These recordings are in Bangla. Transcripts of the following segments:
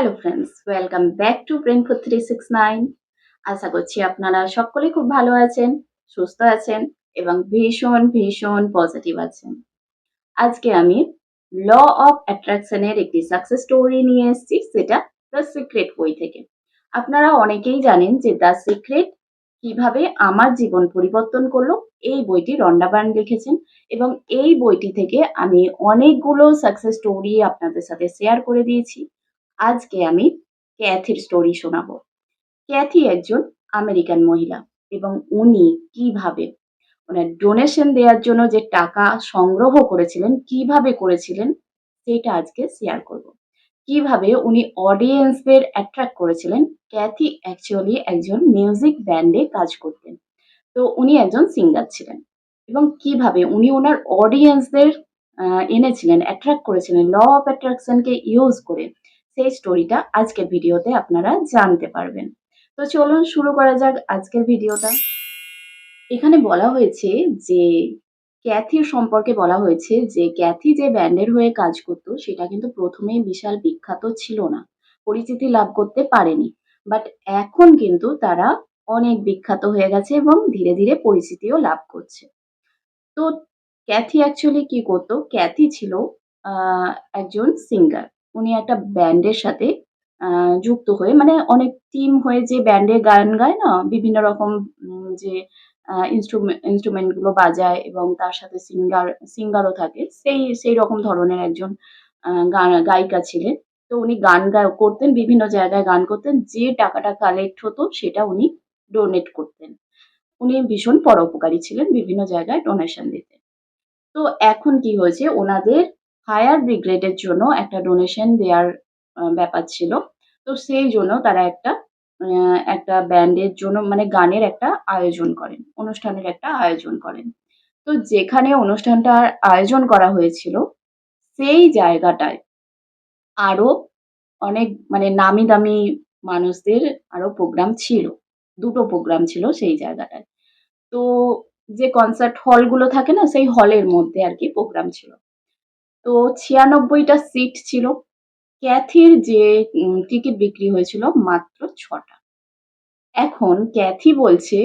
Hello friends welcome back to brain four three six nine আশা করছি আপনারা সকলে খুব ভালো আছেন, সুস্থ আছেন এবং ভীষণ ভীষণ পজিটিভ আছেন। আজকে আমি ল অফ অ্যাট্রাকশনের একটি সাকসেস স্টোরি নিয়ে এসেছি, সেটা দ্য সিক্রেট বই থেকে। আপনারা অনেকেই জানেন যে দ্য সিক্রেট কীভাবে আমার জীবন পরিবর্তন করল, এই বইটি রন্ডাবান লিখেছেন এবং এই বইটি থেকে আমি অনেকগুলো সাকসেস স্টোরি আপনাদের সাথে শেয়ার করে দিয়েছি। আজকে আমি ক্যাথির স্টোরি শোনাবো। ক্যাথি একজন আমেরিকান মহিলা এবং উনি কীভাবে ওনার ডোনেশন দেওয়ার জন্য যে টাকা সংগ্রহ করেছিলেন, কীভাবে করেছিলেন, সেটা আজকে শেয়ার করব। কীভাবে উনি অডিয়েন্সদের অ্যাট্রাক্ট করেছিলেন, ক্যাথি অ্যাকচুয়ালি একজন মিউজিক ব্যান্ডে কাজ করতেন। তো উনি একজন সিঙ্গার ছিলেন এবং কীভাবে উনি ওনার অডিয়েন্সদের এনেছিলেন অ্যাট্রাক্ট করেছিলেন ল অফ অ্যাট্রাকশনকে ইউজ করে সেই স্টোরিটা আজকের ভিডিওতে আপনারা জানতে পারবেন। তো চলুন শুরু করা যাক আজকের ভিডিওটা এখানে বলা হয়েছে যে, ক্যাথির সম্পর্কে বলা হয়েছে যে, ক্যাথি যে ব্যান্ডের হয়ে কাজ করতো, সেটা কিন্তু প্রথমেই বিশাল বিখ্যাত ছিল না। পরিচিতি লাভ করতে পারেনি। বাট এখন কিন্তু তারা অনেক বিখ্যাত হয়ে গেছে এবং ধীরে ধীরে পরিচিতিও লাভ করছে। তো ক্যাথি অ্যাকচুয়ালি কি করতো? ক্যাথি ছিল একজন সিঙ্গার উনি একটা ব্যান্ডের সাথে যুক্ত হয়ে মানে অনেক টিম হয়ে যে ব্যান্ডে গান গায় না, বিভিন্ন রকম যে ইনস্ট্রুমেন্ট ইনস্ট্রুমেন্টগুলো বাজায় এবং তার সাথে সিঙ্গার সিঙ্গারও থাকে, সেই সেই রকম ধরনের একজন গায়িকা ছিলেন। তো উনি গান গায় করতেন, বিভিন্ন জায়গায় গান করতেন, যে টাকাটা কালেক্ট হতো সেটা উনি ডোনেট করতেন। উনি ভীষণ পরোপকারী ছিলেন, বিভিন্ন জায়গায় ডোনেশন দিতেন। তো এখন কি হয়েছে, ওনাদের ফায়ার ব্রিগেডের জন্য একটা ডোনেশন দেওয়ার ব্যাপার ছিল। তো সেই জন্য তারা একটা একটা ব্যান্ডের জন্য মানে গানের একটা আয়োজন করেন, অনুষ্ঠানের একটা আয়োজন করেন। তো যেখানে অনুষ্ঠানটার আয়োজন করা হয়েছিল, সেই জায়গাটায় আরও অনেক মানে নামি দামি মানুষদের আরও প্রোগ্রাম ছিল, দুটো প্রোগ্রাম ছিল সেই জায়গাটায়। তো যে কনসার্ট হলগুলো থাকে না, সেই হলের মধ্যে আর কি প্রোগ্রাম ছিল। তো ছিয়ানব্বইটা সিট ছিল। ক্যাথির যে টিকিট বিক্রি হয়েছিল মাত্র ছটা। এখন ক্যাথি বলছে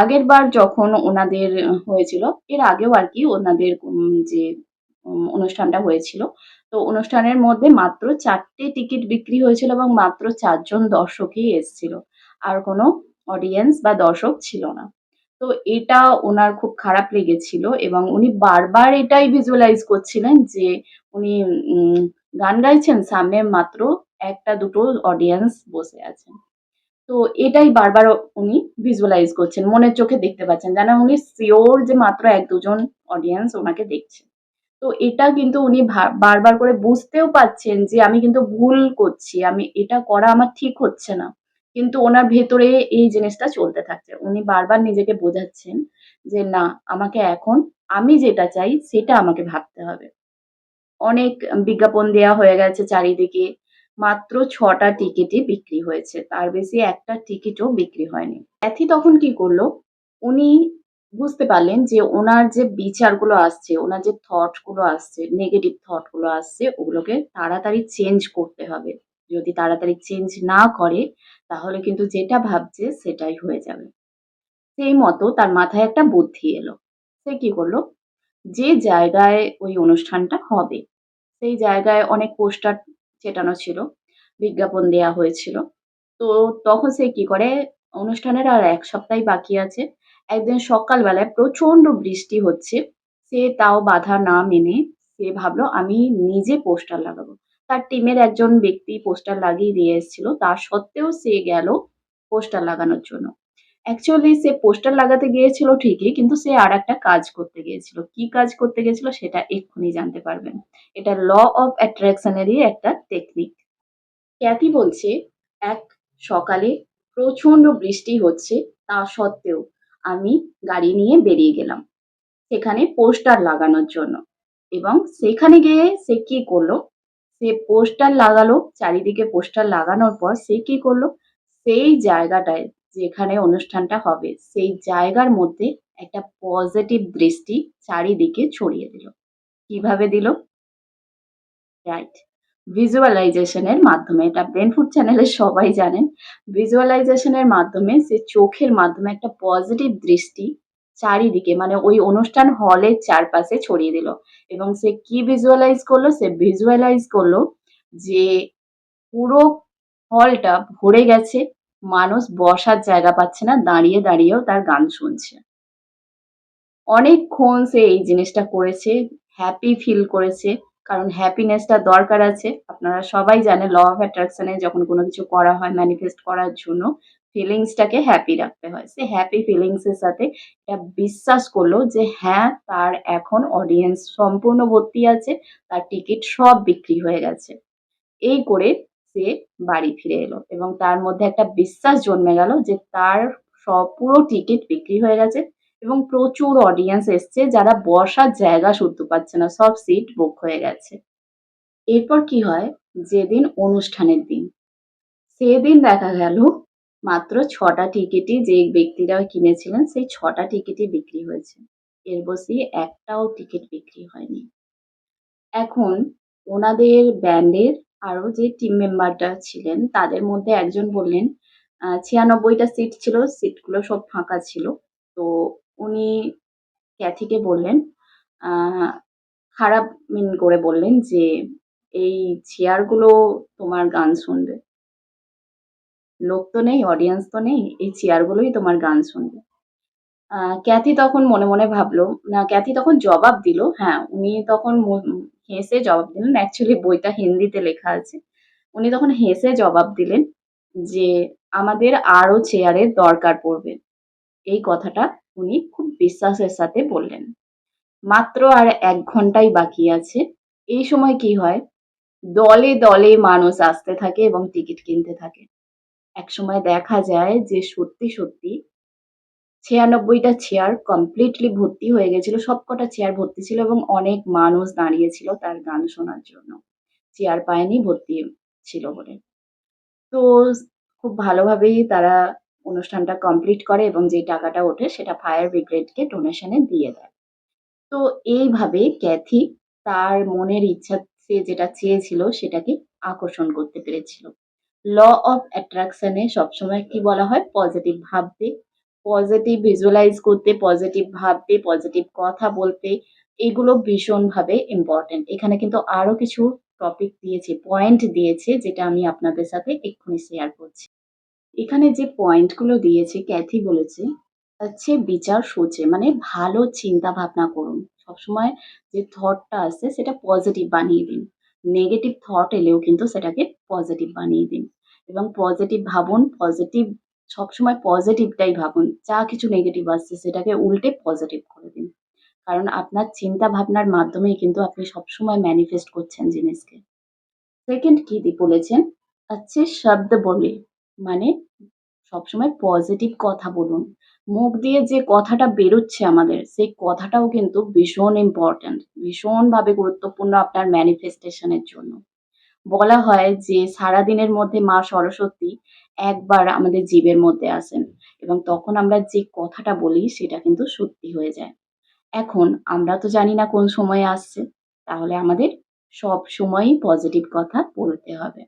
আগের বার যখন ওনাদের হয়েছিল, এর আগেও আর কি ওনাদের যে অনুষ্ঠানটা হয়েছিল, তো অনুষ্ঠানের মধ্যে মাত্র চারটে টিকিট বিক্রি হয়েছিল এবং মাত্র চারজন দর্শকই এসেছিল। আর কোনো অডিয়েন্স বা দর্শক ছিল না। তো এটা ওনার খুব খারাপ লেগেছিল এবং উনি বারবার এটাই ভিজুয়ালাইজ করছিলেন যে উনি গান গাইছেন, সামনে মাত্র একটা দুটো অডিয়েন্স বসে আছেন। তো এটাই বারবার উনি ভিজুয়ালাইজ করছেন, মনের চোখে দেখতে পাচ্ছেন, যেন উনি শিওর যে মাত্র এক দুজন অডিয়েন্স ওনাকে দেখছে তো এটা কিন্তু উনি বারবার করে বুঝতেও পাচ্ছেন যে আমি কিন্তু ভুল করছি, আমি, এটা করা আমার ঠিক হচ্ছে না। কিন্তু ওনার ভেতরে এই জিনিসটা চলতে থাকছে। উনি বারবার নিজেকে বোঝাচ্ছেন যে, না, আমাকে এখন আমি যেটা চাই সেটা আমাকে ভাবতে হবে। অনেক বিজ্ঞাপন দেয়া হয়ে গেছে চারিদিকে। মাত্র ছটা টিকিটই বিক্রি হয়েছে। তার বেশি একটা টিকিটও বিক্রি হয়নি। ক্যাথি তখন কি করল? উনি বুঝতে পারলেন যে, ওনার যে বিচারগুলো আসছে, ওনার যে থটগুলো আসছে নেগেটিভ থটগুলো আসছে, ওগুলোকে তাড়াতাড়ি চেঞ্জ করতে হবে। যদি তাড়াতাড়ি চেঞ্জ না করে, তাহলে কিন্তু যেটা ভাবছে সেটাই হয়ে যাবে। সেই মতো তার মাথায় একটা বুদ্ধি এলো। সে কি করল? যে জায়গায় ওই অনুষ্ঠানটা হবে, সেই জায়গায় অনেক পোস্টার চেটানো ছিল, বিজ্ঞাপন দেয়া হয়েছিল। তো তখন সে কি করে? অনুষ্ঠানের আর এক সপ্তাহ বাকি আছে। একদিন সকালবেলায় প্রচণ্ড বৃষ্টি হচ্ছে, সে তাও বাধা না মেনে সে ভাবলো, আমি নিজে পোস্টার লাগাবো। তার টিমের একজন ব্যক্তি পোস্টার লাগিয়ে দিয়ে এসেছিল। তার সত্ত্বেও সে গেল পোস্টার লাগানোর জন্য। অ্যাকচুয়ালি সে পোস্টার লাগাতে গিয়েছিল ঠিকই, কিন্তু সে আর একটা কাজ করতে গিয়েছিল। কি কাজ করতে গিয়েছিল সেটা এক্ষুনি জানতে পারবেন। এটা ল অফ অ্যাট্রাকশনেরই একটা টেকনিক ক্যাথি বলছে, এক সকালে প্রচণ্ড বৃষ্টি হচ্ছে, তা সত্ত্বেও আমি গাড়ি নিয়ে বেরিয়ে গেলাম। সেখানে পোস্টার লাগানোর জন্য। এবং সেখানে গিয়ে সে কি করল? সে পোস্টার লাগালো, চারিদিকে পোস্টার লাগানোর পর সে কি করল সেই জায়গাটায় যেখানে অনুষ্ঠানটা হবে, সেই জায়গার মধ্যে একটা পজিটিভ দৃষ্টি চারিদিকে ছড়িয়ে দিল কীভাবে দিল রাইট ভিজুয়ালাইজেশনের মাধ্যমে। এটা ব্রেন ফুড চ্যানেলের সবাই জানেন। ভিজুয়ালাইজেশনের মাধ্যমে, সে চোখের মাধ্যমে একটা পজিটিভ দৃষ্টি চারিদিকে মানে ওই অনুষ্ঠান হলের চারপাশে ছড়িয়ে দিল। এবং সে কি ভিজুয়ালাইজ করল? সে ভিজুয়ালাইজ করল যে পুরো হলটা ভরে গেছে। মানুষ বসার জায়গা পাচ্ছে না। দাঁড়িয়ে, দাঁড়িয়েও তার গান শুনছে। অনেকক্ষণ সে এই জিনিসটা করেছে। হ্যাপি ফিল করেছে। কারণ হ্যাপিনেসটা দরকার আছে। আপনারা সবাই জানেন ল অফ অ্যাট্রাকশন যখন কোনো কিছু করা হয় ম্যানিফেস্ট করার জন্য ফিলিংসটাকে হ্যাপি রাখতে হয়। সে হ্যাপি ফিলিংস এর সাথে বিশ্বাস করল যে হ্যাঁ, তার এখন অডিয়েন্স সম্পূর্ণ ভর্তি আছে। তার টিকিট সব বিক্রি হয়ে গেছে। এই করে সে বাড়ি ফিরে এলো এবং তার মধ্যে একটা বিশ্বাস জন্মে গেল যে তার সব পুরো টিকিট বিক্রি হয়ে গেছে এবং প্রচুর অডিয়েন্স এসছে যারা বসার জায়গা শুদ্ধ পাচ্ছে না। সব সিট বুক হয়ে গেছে। এরপর কি হয়? যেদিন অনুষ্ঠানের দিন, সেদিন দেখা গেল মাত্র ৬ টা টিকিটই যে ব্যক্তিরা কিনেছিলেন সেই ৬ টা টিকিটই বিক্রি হয়েছে। এর বেশি একটাও টিকিট বিক্রি হয়নি। এখন ওনাদের ব্যান্ডের আরও যে টিম মেম্বাররা ছিলেন তাদের মধ্যে একজন বললেন ছিয়ানব্বইটা ৯৬ টা সিট ছিল, সিটগুলো সব ফাঁকা ছিল। তো উনি ক্যাথিকে বললেন খারাপ মিন করে বললেন যে, "এই চেয়ারগুলো তোমার গান শুনবে। লোক তো নেই, অডিয়েন্স তো নেই। এই চেয়ারগুলোই তোমার গান শুনবে।" ক্যাথি তখন মনে, মনে ভাবলো না ক্যাথি তখন জবাব দিল। হ্যাঁ, উনি তখন হেসে জবাব দিলেন। অ্যাকচুয়ালি বইটা হিন্দিতে লেখা আছে। উনি তখন হেসে জবাব দিলেন যে, "আমাদের আরও চেয়ারের দরকার পড়বে।" এই কথাটা উনি খুব বিশ্বাসের সাথে বললেন। মাত্র আর এক ঘন্টাই বাকি আছে। এই সময় কি হয়? দলে, দলে মানুষ আসতে থাকে এবং টিকিট কিনতে থাকে। একসময় দেখা যায় যে সত্যি, সত্যি ৯৬ টা চেয়ার কমপ্লিটলি ভর্তি হয়ে গেছিল। সবকটা চেয়ার ভর্তি ছিল এবং অনেক মানুষ দাঁড়িয়েছিল তার গান শোনার জন্য। চেয়ার পায়নি ভর্তি ছিল বলে। তো খুব ভালোভাবেই তারা অনুষ্ঠানটা কমপ্লিট করে এবং যে টাকাটা ওঠে সেটা ফায়ার ব্রিগেডকে ডোনেশন দিয়ে দেয়। তো এইভাবে ক্যাথি তার মনের ইচ্ছা সে যেটা চেয়েছিল সেটাকে আকর্ষণ করতে পেরেছিল। ল অফ অ্যাট্রাকশনে সবসময় কি বলা হয়? পজিটিভ ভাবতে, পজিটিভ ভিজুয়ালাইজ করতে, পজিটিভ ভাবতে, পজিটিভ কথা বলতে, এগুলো ভীষণভাবে ইম্পর্টেন্ট এখানে কিন্তু আরও কিছু টপিক দিয়েছে পয়েন্ট দিয়েছে, যেটা আমি আপনাদের সাথে এক্ষুনি শেয়ার করছি। এখানে যে পয়েন্টগুলো দিয়েছে, ক্যাথি বলেছে হচ্ছে বিচার সোচে মানে ভালো চিন্তা ভাবনা করুন। সবসময় যে থটটা আসছে, সেটা পজিটিভ বানিয়ে দিন। নেগেটিভ থট এলেও কিন্তু সেটাকে পজিটিভ বানিয়ে দিন। এবং পজিটিভ ভাবুন পজিটিভ সবসময় পজিটিভটাই ভাবুন। যা কিছু নেগেটিভ আসছে সেটাকে উল্টে পজিটিভ করে দিন। কারণ আপনার চিন্তা ভাবনার মাধ্যমেই কিন্তু আপনি সবসময় ম্যানিফেস্ট করছেন জিনিসকে। সেকেন্ড কি বলেছেন? আচ্ছা শব্দ বলে মানে সবসময় পজিটিভ কথা বলুন। মুখ দিয়ে যে কথাটা বেরোচ্ছে আমাদের, সেই কথাটাও কিন্তু ভীষণ ইম্পোর্টেন্ট। ভীষণভাবে গুরুত্বপূর্ণ আপনার ম্যানিফেস্টেশনের জন্য। বলা হয় যে, সারাদিনের মধ্যে মা সরস্বতী একবার আমাদের জীবের মধ্যে আসেন এবং তখন আমরা যে কথাটা বলি, সেটা কিন্তু সত্যি হয়ে যায়। এখন আমরা তো জানি না কোন সময়ে আসছে। তাহলে আমাদের সব সবসময়ই পজিটিভ কথা বলতে হবে।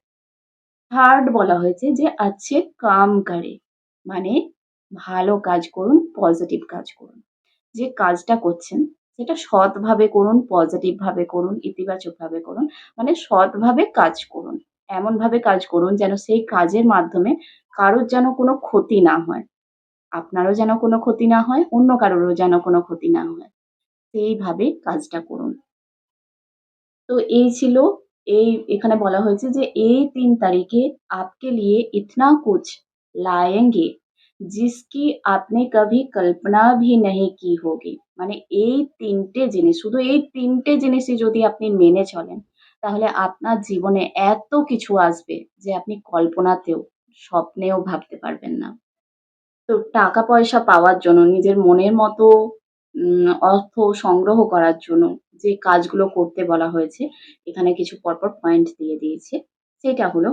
থার্ড বলা হয়েছে যে আছে কাম করে। মানে ভালো কাজ করুন পজিটিভ কাজ করুন। যে কাজটা করছেন, সেটা সৎভাবে করুন পজিটিভভাবে করুন ইতিবাচকভাবে করুন মানে সৎভাবে কাজ করুন। এমনভাবে কাজ করুন যেন সেই কাজের মাধ্যমে কারোর যেন কোনো ক্ষতি না হয়। আপনারও যেন কোনো ক্ষতি না হয়, অন্য কারোরও যেন কোনো ক্ষতি না হয়। সেইভাবে কাজটা করুন। তো এই ছিল এই এখানে বলা হয়েছে যে এই তিন তারিখে আপকে লিয়ে ইতনা কুছ লায়েঙ্গে, জিসকি আপনি কবি কল্পনা ভি নেই কি হোগি। মানে এই তিনটে জিনিস, শুধু এই তিনটে জিনিসই যদি আপনি মেনে চলেন, তাহলে আপনার জীবনে এত কিছু আসবে যে আপনি কল্পনাতেও, স্বপ্নেও ভাবতে পারবেন না। তো টাকা পয়সা পাওয়ার জন্য নিজের মনের মতো উম অর্থ সংগ্রহ করার জন্য যে কাজগুলো করতে বলা হয়েছে এখানে কিছু পরপর পয়েন্ট দিয়ে দিয়েছে। সেটা হলো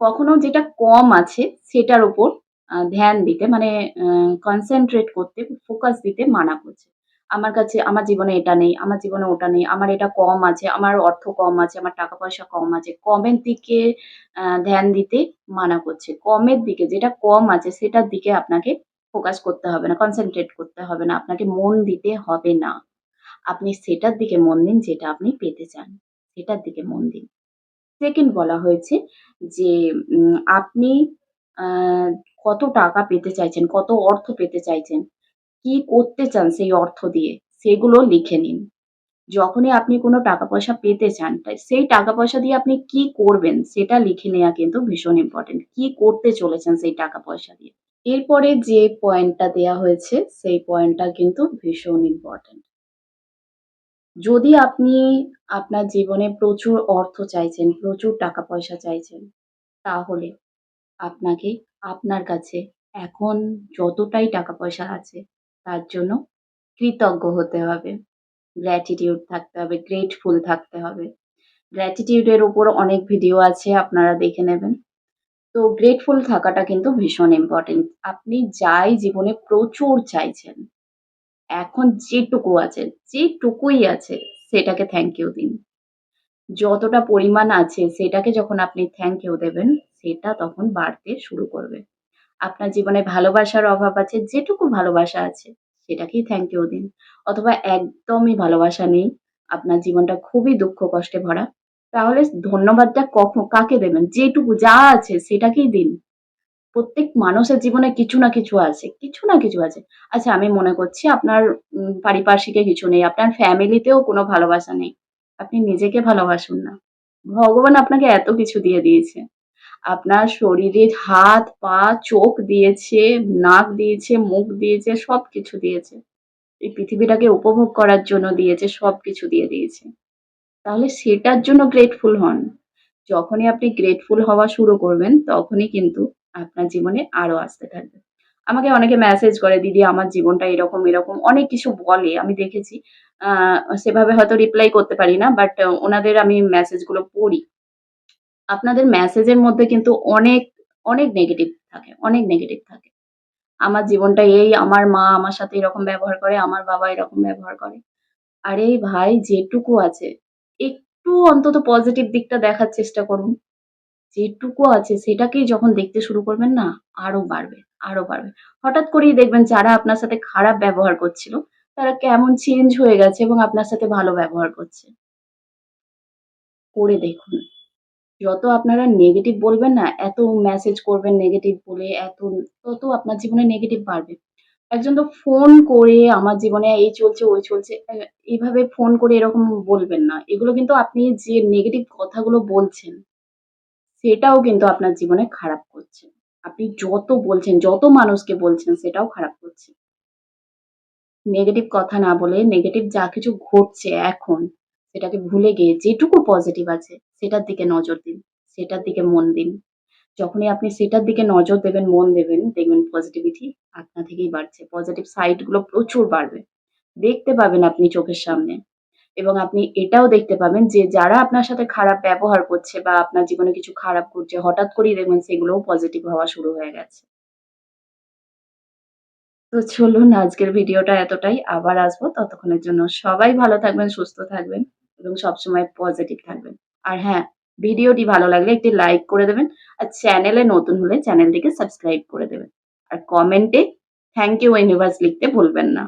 কখনো যেটা কম আছে সেটার উপর আ ধ্যান দিতে মানে আ কনসেনট্রেট করতে, ফোকাস দিতে মানা করছে। আমার কাছে আমার জীবনে এটা নেই, আমার জীবনে ওটা নেই, আমার এটা কম আছে, আমার অর্থ কম আছে, আমার টাকা পয়সা কম আছে। কমের দিকে ধ্যান দিতে মানা করছে। কমের দিকে যেটা কম আছে সেটার দিকে আপনাকে ফোকাস করতে হবে না, কনসেন্ট্রেট করতে হবে না। আপনাকে মন দিতে হবে না। আপনি সেটার দিকে মন দিন যেটা আপনি পেতে চান। সেটার দিকে মন দিন। সেকেন্ড বলা হয়েছে যে আপনি কত টাকা পেতে চাইছেন, কত অর্থ পেতে চাইছেন, কি করতে চান সেই অর্থ দিয়ে সেগুলো লিখে নিন। যখনই আপনি কোনো টাকা পয়সা পেতে চান, সেই টাকা পয়সা দিয়ে আপনি কি করবেন সেটা লিখে নেওয়া কিন্তু ভীষণ ইম্পোর্টেন্ট। কি করতে চলেছেন সেই টাকা পয়সা দিয়ে। এরপরে যে পয়েন্টটা দেয়া হয়েছে সেই পয়েন্টটা কিন্তু ভীষণ ইম্পোর্টেন্ট। যদি আপনি আপনার জীবনে প্রচুর অর্থ চাইছেন, প্রচুর টাকা পয়সা চাইছেন, তাহলে আপনাকে আপনার কাছে এখন যতটাই টাকা পয়সা আছে তার জন্য কৃতজ্ঞ হতে হবে। গ্র্যাটিটিউড থাকতে হবে, গ্রেটফুল থাকতে হবে। গ্র্যাটিটিউড এর উপর অনেক ভিডিও আছে আপনারা দেখে নেবেন। তো গ্রেটফুল থাকাটা কিন্তু ভীষণ ইম্পর্টেন্ট আপনি যাই জীবনে প্রচুর চাইছেন, এখন যেটুকু আছে, যেটুকুই আছে সেটাকে থ্যাংক ইউ দিন। যতটা পরিমাণ আছে সেটাকে যখন আপনি থ্যাংক ইউ দেবেন, সেটা তখন বাড়তে শুরু করবে। আপনার জীবনে ভালোবাসার অভাব আছে, যেটুকু ভালোবাসা আছে সেটাকেই থ্যাংক ইউ দিন। অথবা একদমই ভালোবাসা নেই, আপনার জীবনটা খুবই দুঃখ কষ্টে ভরা, তাহলে ধন্যবাদটা কখন কাকে দেবেন? যেটুকু যা আছে সেটাকেই দিন। প্রত্যেক মানুষের জীবনে কিছু না কিছু আছে, কিছু না কিছু আছে। আচ্ছা আমি মনে করছি আপনার পারিপার্শ্বিকে কিছু নেই, আপনার ফ্যামিলিতেও কোনো ভালোবাসা নেই। আপনি নিজেকে ভালোবাসুন না। ভগবান আপনাকে এত কিছু দিয়ে দিয়েছে। আপনার শরীরে হাত, পা, চোখ দিয়েছে, নাক দিয়েছে, মুখ দিয়েছে, সব কিছু দিয়েছে। এই পৃথিবীটাকে উপভোগ করার জন্য দিয়েছে, সব কিছু দিয়ে দিয়েছে। তাহলে সেটার জন্য গ্রেটফুল হন। যখনই আপনি গ্রেটফুল হওয়া শুরু করবেন, তখনই কিন্তু আপনার জীবনে আরও আসতে থাকবে। আমাকে অনেকে মেসেজ করে, "দিদি আমার জীবনটা এরকম, এরকম" অনেক কিছু বলে আমি দেখেছি। সেভাবে হয়তো রিপ্লাই করতে পারি না। বাট ওনাদের আমি মেসেজগুলো পড়ি। আপনাদের মেসেজের মধ্যে কিন্তু অনেক, অনেক নেগেটিভ থাকে, অনেক নেগেটিভ থাকে। আমার জীবনটা এই, আমার মা আমার সাথে এরকম ব্যবহার করে, আমার বাবা এরকম ব্যবহার করে। আরে ভাই যেটুকু আছে, একটু অন্তত পজিটিভ দিকটা দেখার চেষ্টা করুন। যেটুকু আছে সেটাকেই যখন দেখতে শুরু করবেন না, আরও বাড়বে, আরও বাড়বে। হঠাৎ করেই দেখবেন যারা আপনার সাথে খারাপ ব্যবহার করছিল, তারা কেমন চেঞ্জ হয়ে গেছে এবং আপনার সাথে ভালো ব্যবহার করছে। করে দেখুন। যত আপনারা নেগেটিভ বলবেন না, এত মেসেজ করবেন নেগেটিভ বলে, এত তত আপনার জীবনে নেগেটিভ বাড়বে। একজন তো ফোন করে আমার জীবনে এই চলছে, ওই চলছে, এ এভাবে ফোন করে এরকম বলবেন না। এগুলো কিন্তু আপনি যে নেগেটিভ কথাগুলো বলছেন, সেটাও কিন্তু আপনার জীবনে খারাপ করছে। আপনি যত বলছেন, যত মানুষকে বলছেন সেটাও খারাপ করছে। নেগেটিভ কথা না বলে নেগেটিভ যা কিছু ঘটছে এখন, সেটাকে ভুলে গিয়ে যেটুকু পজিটিভ আছে সেটার দিকে নজর দিন, সেটার দিকে মন দিন। যখনই আপনি সেটার দিকে নজর দেবেন, মন দেবেন, দেখবেন পজিটিভিটি আপনা থেকেই বাড়ছে। পজিটিভ সাইডগুলো প্রচুর বাড়বে। দেখতে পাবেন আপনি চোখের সামনে এবং আপনি এটাও দেখতে পাবেন যে যারা আপনার সাথে খারাপ ব্যবহার করছে বা আপনার জীবনে কিছু খারাপ করছে হঠাৎ করেই দেখবেন সেগুলোও পজিটিভ হওয়া শুরু হয়ে গেছে। তো চলুন আজকের ভিডিওটা এতটাই। আবার আসব। ততক্ষণের জন্য সবাই ভালো থাকবেন, সুস্থ থাকবেন এবং সবসময় পজিটিভ থাকবেন। আর হ্যাঁ, ভিডিওটি ভালো লাগলে একটি লাইক করে দেবেন। আর চ্যানেলে নতুন হলে চ্যানেলটিকে সাবস্ক্রাইব করে দেবেন। আর কমেন্টে থ্যাংক ইউ ইউনিভার্স লিখতে ভুলবেন না।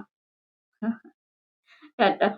টাটা।